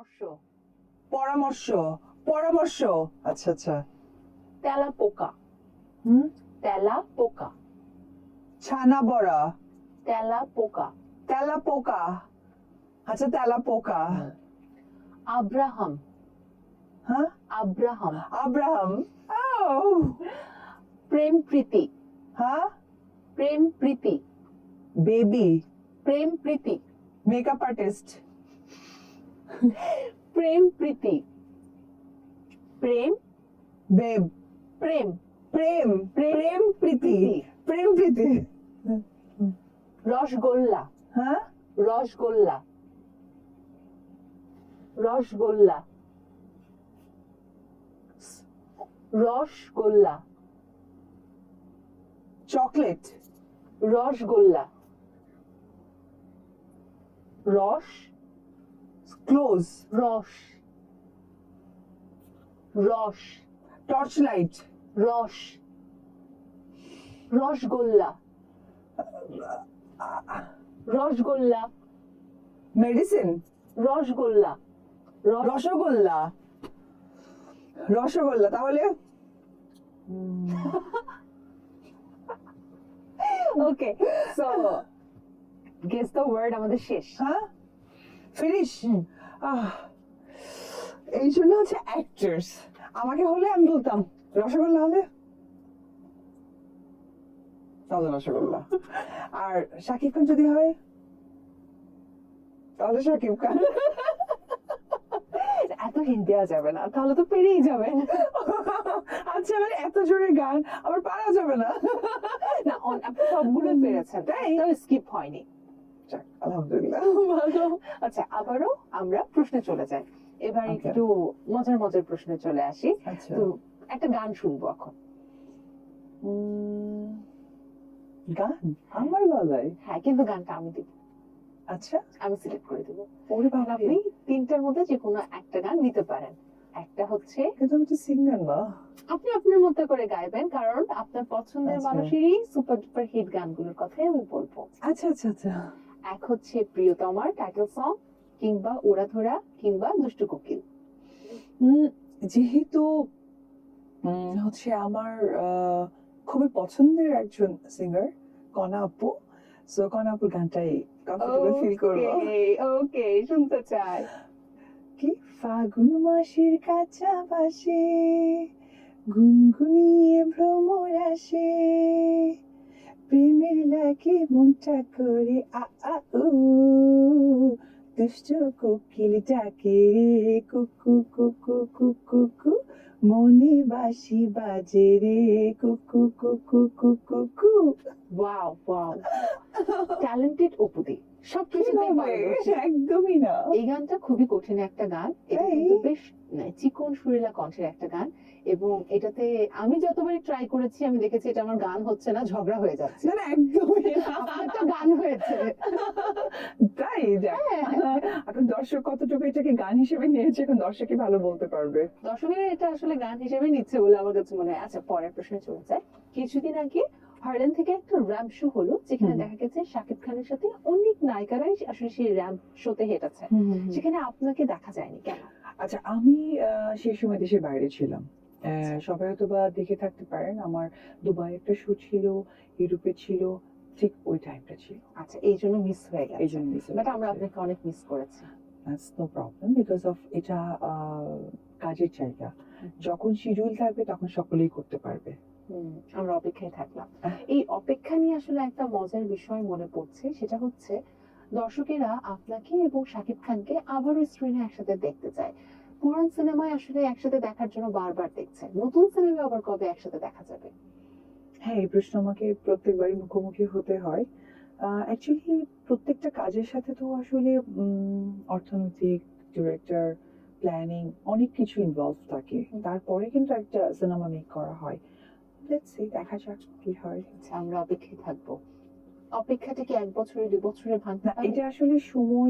পরামর্শ। পরামর্শ পরামর্শ। আচ্ছা আচ্ছা। তেলা পোকা। হুম? তেলা পোকা। ছানা বড়া। তেলা পোকা। তেলা পোকা। আচ্ছা তেলা পোকা। আব্রাহাম। হ্যাঁ? আব্রাহাম। আব্রাহাম। প্রেম প্রীতি। হ্যাঁ? প্রেম প্রীতি। বেবি। প্রেম প্রীতি। Makeup artist. প্রেম প্রীতি। প্রেম? দেব। প্রেম। প্রেম প্রেম প্রীতি। প্রেম প্রীতি। রসগোল্লা। হ্যাঁ? রসগোল্লা। রসগোল্লা। রসগোল্লা। চকলেট। রসগোল্লা। রস ক্লোজ রস রস টর্চ লাইট রস রসগোল্লা রসগোল্লা মেডিসিন রসগোল্লা রসগোল্লা রসগোল্লা তাহলে? Okay so guess the word আমাদের শেষ. হ্যাঁ ফিনিশ এই জন্য হচ্ছে অ্যাক্টার্স আমাকে হলে আমি বলতাম রসগোল্লা হলে? তাহলে রসগোল্লা। আর শাকিব খান যদি হয়? তাহলে শাকিব খান। এত হিন্ট দেওয়া যাবে না তাহলে তো পেরিয়ে যাবেন আচ্ছা মানে এত জোরে গান আবার পারা যাবে না। না সবগুলো পেরেছেন। তাই? স্কিপ হয়নি। আলহামদুলিল্লাহ ভালো। আচ্ছা আবারও আমরা প্রশ্নে চলে যাই। এবার একটু মজার মজার প্রশ্নে চলে আসি। আচ্ছা। তো একটা গান শুনব এখন। গান? আমার গলায়? হ্যাঁ কিন্তু গানটা আমি দিব। আচ্ছা। আমি সিলেক্ট করে দেবো। ওরে তাহলে বাবা আপনি তিনটার মধ্যে যে কোনো একটা গান নিতে পারেন। একটা হচ্ছে কিন্তু আমি তো সিঙ্গার না। আপনি আপনার মতো করে গাইবেন কারণ আপনার পছন্দের আচ্ছা। মানুষেরই সুপার ডুপার হিট গানগুলোর কথাই আমি বলব। আচ্ছা আচ্ছা আচ্ছা। এক হচ্ছে প্রিয়তমার টাইটেল সং কিংবা ওড়াধরা কিংবা দুষ্টু কোকিল। যেহেতু হচ্ছে আমার খুবই পছন্দের একজন সিঙ্গার কনা আপু সো কনা আপুর গানটাই কমফোর্টেবল ফিল করব। ওকে ওকে শুনতে চাই। কি ফাগুন মাসের কাঁচা বাসে গুনগুনিয়ে ভ্রমর আসে প্রেমের লাগে মনটা করে আ আ উ দুষ্ট কোকিল ডাকে রে কুকু কুকু কুকু কু মনে বাসি বাজে রে কুকু কুকু কুকু কু ওয়াও ওয়াও ট্যালেন্টেড অপুদি কীভাবে? পারদর্শী। একদমই না এই গানটা খুবই কঠিন একটা গান এটা কিন্তু বেশ চিকন সুরিলা কণ্ঠের একটা গান। এবং এটাতে আমি যতবারই ট্রাই করেছি আমি দেখেছি এটা আমার গান হচ্ছে না ঝগড়া হয়ে যাচ্ছে। না না, একদমই না। আপনার তো গান হয়েছে। তাই? দেখ হ্যাঁ। এখন দর্শক কতটুকু এটাকে গান হিসেবে নিয়েছে এখন দর্শকই ভালো বলতে পারবে। দর্শকেরা এটা আসলে গান হিসেবে নিচ্ছে বলে আমার কাছে মনে হয়। আচ্ছা পরের প্রশ্নে চলে যায় কিছুদিন আগে হার্লেন থেকে একটা র্যাম্প শো হলো যেখানে দেখা গেছে শাকিব খানের সাথে অনেক নায়িকারাই আসলে সেই র্যাম্প শোতে হেঁটেছে। সেখানে আপনাকে দেখা যায়নি কেন? আচ্ছা আমি সেই সময় দেশের বাইরে ছিলাম। আহ, সবাই হয়তো বা দেখে থাকতে পারেন আমার দুবাই একটা শো ছিল ইউরোপে ছিল ঠিক ওই টাইমটা ছিল। আচ্ছা এই জন্য মিস হয়ে এই জন্য মিস বাট আমরা আপনাকে অনেক মিস করেছি। That's no problem because of এটা কাজের জায়গা। যখন শিডিউল থাকবে তখন সকলেই করতে পারবে। আমরা অপেক্ষায় থাকলাম। এই অপেক্ষা নিয়ে আসলে একটা মজার বিষয় মনে পড়ছে সেটা হচ্ছে দর্শকেরা আপনাকে এবং শাকিব খানকে আবারও স্ক্রিনে একসাথে দেখতে চায়। পুরান সিনেমায় আসলে একসাথে দেখার জন্য বারবার দেখছে নতুন সিনেমায় আবার কবে একসাথে দেখা যাবে? হ্যাঁ এই প্রশ্ন আমাকে প্রত্যেকবারই মুখোমুখি হতে হয়। অ্যাকচুয়ালি প্রত্যেকটা কাজের সাথে তো আসলে অর্থনৈতিক ডিরেক্টর প্ল্যানিং অনেক কিছু ইনভলভ থাকে। তারপরে কিন্তু একটা সিনেমা মেক করা হয়। লেটস সি দেখা যাক কি হয়। আচ্ছা আমরা অপেক্ষায় থাকব। অপেক্ষাটা থেকে এক বছরে দু বছরে ভাঙতে এটা আসলে সময়